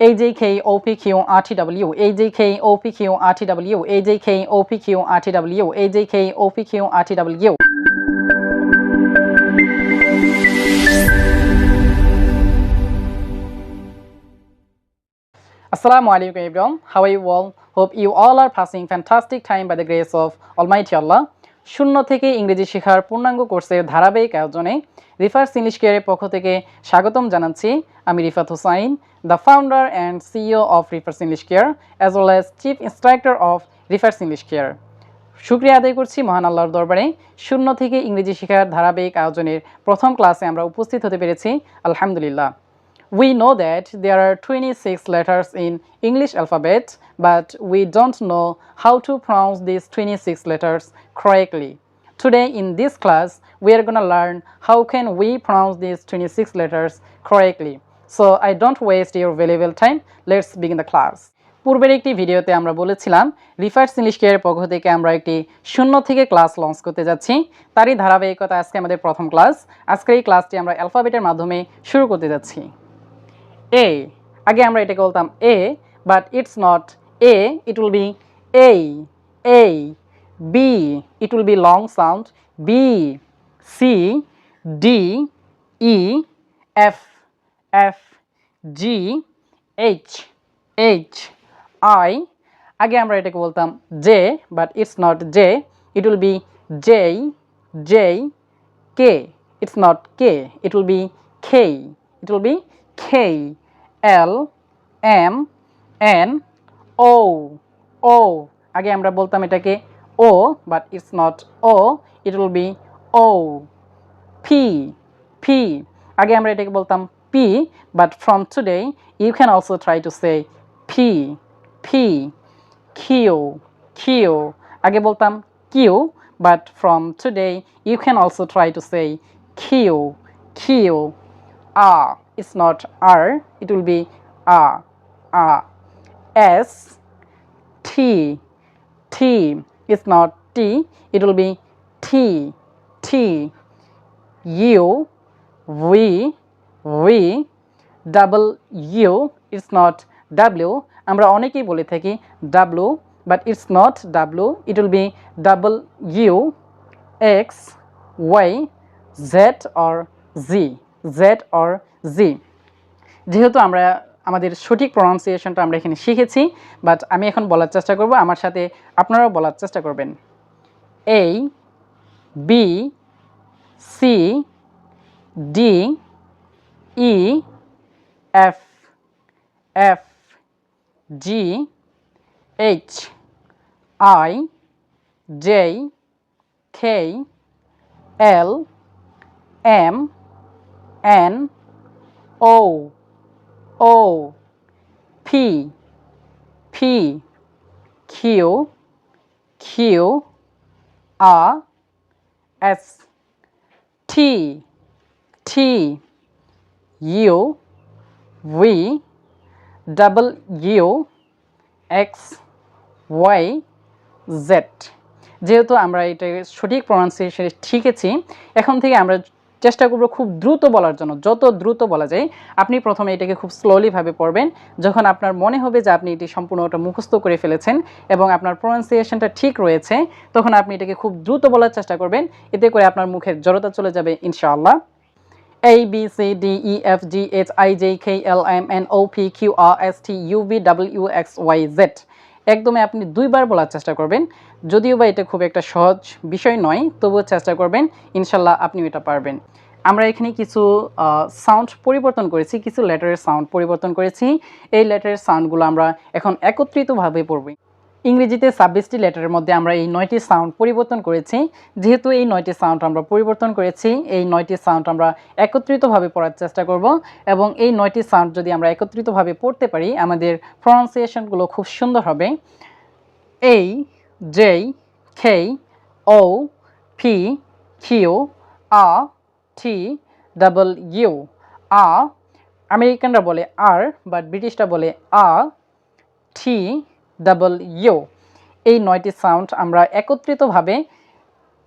AJK OPQ RTW AJK OPQ RTW AJK OPQ RTW AJK OPQ RTW Assalamu alaikum everyone. How are you all? Hope you all are passing fantastic time by the grace of Almighty Allah. শূন্য থেকে ইংরেজি শেখার পূর্ণাঙ্গ কোর্সের ধারাবাহিক আয়োজনে refers English কেয়ারের পক্ষ থেকে স্বাগতম জানাচ্ছি। আমি Rifat Hussain the founder and CEO of Rifat's English Care as well as chief instructor of Rifat's English Care শুক্রিয়া আদায় করছি মহান আল্লাহর দরবারে। শূন্য থেকে ইংরেজি শেখার ধারাবাহিক আয়োজনের প্রথম ক্লাসে আমরা উপস্থিত হতে পেরেছি আলহামদুলিল্লাহ। We know that there are 26 letters in English alphabet, but we don't know how to pronounce these 26 letters correctly. Today in this class, we are going to learn how can we pronounce these 26 letters correctly. So I don't waste your valuable time. Let's begin the class. পূর্বের একটি ভিডিওতে আমরা বলেছিলাম refers English কেয়ারের পক্ষ থেকে আমরা একটি শূন্য থেকে ক্লাস লঞ্চ করতে যাচ্ছি তারই ধারাবাহিকতা আজকে আমাদের প্রথম ক্লাস আজকে এই ক্লাসটি আমরা অ্যালফাবেটের মাধ্যমে শুরু করতে যাচ্ছি এ আগে আমরা এটাকে বলতাম A but it's not A it will be এই B, it will be long sound B, C, D, E, F, F, G, H, H, I. আগে আমরা এটাকে বলতাম J, but it's not J, it will be J, J, K. It's not K, it will be K. It will be K, L, M, N, O, O. আগে আমরা বলতাম এটাকে O, but it's not O, it will be O. P, P. আগে আমরা এটাকে বলতাম P, but from today you can also try to say P, P. Q, Q. আগে বলতাম Q, but from today you can also try to say Q, Q. R, it's not R, it will be R, R. S, T, T, it's not T, it will be T, T. U, V, V, double U, it's not W. আমরা অনেকেই বলে থাকি W, but it's not W, it will be double U, X, Y, Z or Z, Z or Z. যেহেতু আমরা আমাদের সঠিক প্রনাউন্সিয়েশনটা আমরা এখানে শিখেছি বাট আমি এখন বলার চেষ্টা করব। আমার সাথে আপনারাও বলার চেষ্টা করবেন। A B C D E F F G H I J K L M N O O P P Q Q R S T T U V U X Y Z যেহেতু আমরা এটা সঠিক pronunciation শিখেছি, এখন থেকে আমরা চেষ্টা করব খুব দ্রুত বলার জন্য। যত দ্রুত বলা যায়, আপনি প্রথমে এটাকে খুব স্লোলিভাবে পড়বেন। যখন আপনার মনে হবে যে আপনি এটি সম্পূর্ণটা মুখস্থ করে ফেলেছেন এবং আপনার প্রনাউন্সিয়েশনটা ঠিক রয়েছে, তখন আপনি এটাকে খুব দ্রুত বলার চেষ্টা করবেন। এতে করে আপনার মুখের জড়তা চলে যাবে, ইনশাআল্লাহ। A, B, C, D E F, G, H, I, J, K, L, M, N, O, P, Q, R, S, T, U, V, W, X, Y, Z একদমই আপনি দুইবার বলার চেষ্টা করবেন। যদিও বা এটা খুব একটা সহজ বিষয় নয়, তবুও চেষ্টা করবেন, ইনশাল্লাহ আপনি এটা পারবেন। আমরা এখানে কিছু সাউন্ড পরিবর্তন করেছি, কিছু লেটারের সাউন্ড পরিবর্তন করেছি। এই লেটারের সাউন্ডগুলো আমরা এখন একত্রিতভাবে পড়ব। ইংরেজিতে ছাব্বিশটি লেটারের মধ্যে আমরা এই নয়টি সাউন্ড পরিবর্তন করেছি। যেহেতু এই নয়টি সাউন্ড আমরা পরিবর্তন করেছি, এই নয়টি সাউন্ড আমরা একত্রিতভাবে পড়ার চেষ্টা করব এবং এই নয়টি সাউন্ড যদি আমরা একত্রিতভাবে পড়তে পারি, আমাদের প্রনাউন্সিয়েশনগুলো খুব সুন্দর হবে। এই J K O P Q R T double u আ আমেরিকানরা বলে আর বাট ব্রিটিশরা বলে আ টি ডাবল ইউ। এই নয়টি সাউন্ড আমরা একত্রিতভাবে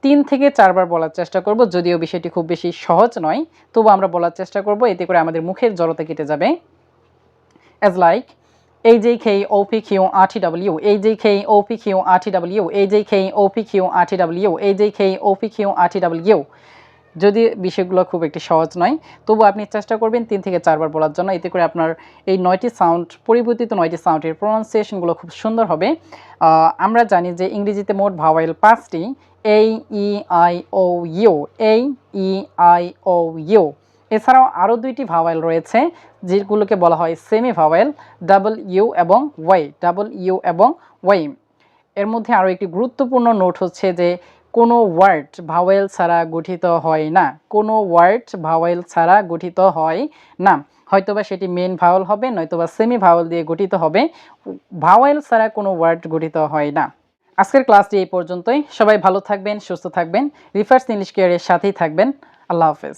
তিন থেকে চারবার বলার চেষ্টা করব, যদিও বিষয়টি খুব বেশি সহজ নয়। তবু আমরা বলার চেষ্টা করব, এতে করে আমাদের মুখের জড়তা কেটে যাবে। As like AJK OPQ RTW AJK OPQ RTW AJK OPQ RTW AJK OPQ RTW যদি বিষয়গুলো খুব একটি সহজ নয় তবু আপনি চেষ্টা করবেন তিন থেকে চারবার বলার জন্য। এতে করে আপনার এই নয়টি সাউন্ড পরিবর্তিত নয়টি সাউন্ডের প্রনাউন্সিয়েশনগুলো খুব সুন্দর হবে। আমরা জানি যে ইংরেজিতে মোট ভাওয়েল পাঁচটি, এই, ই, আই, ও ইউ এই, ই, আই, ও ইউ এছাড়াও আরও দুইটি ভাওয়েল রয়েছে, যেগুলোকে বলা হয় সেমি ভাওয়েল ডাবল ইউ এবং ওয়াই ডাবল ইউ এবং ওয়াই এর মধ্যে আরও একটি গুরুত্বপূর্ণ নোট হচ্ছে যে কোনো ওয়ার্ড ভাওয়েল ছাড়া গঠিত হয় না। কোনো ওয়ার্ড ভাওয়েল ছাড়া গঠিত হয় না। হয়তোবা সেটি মেন ভাওয়েল হবে, নয়তোবা সেমি ভাওয়েল দিয়ে গঠিত হবে। ভাওয়েল ছাড়া কোনো ওয়ার্ড গঠিত হয় না। আজকের ক্লাসটি এই পর্যন্তই। সবাই ভালো থাকবেন, সুস্থ থাকবেন। রিফার্স ইংলিশ কেয়ারের সাথেই থাকবেন। আল্লাহ হাফেজ।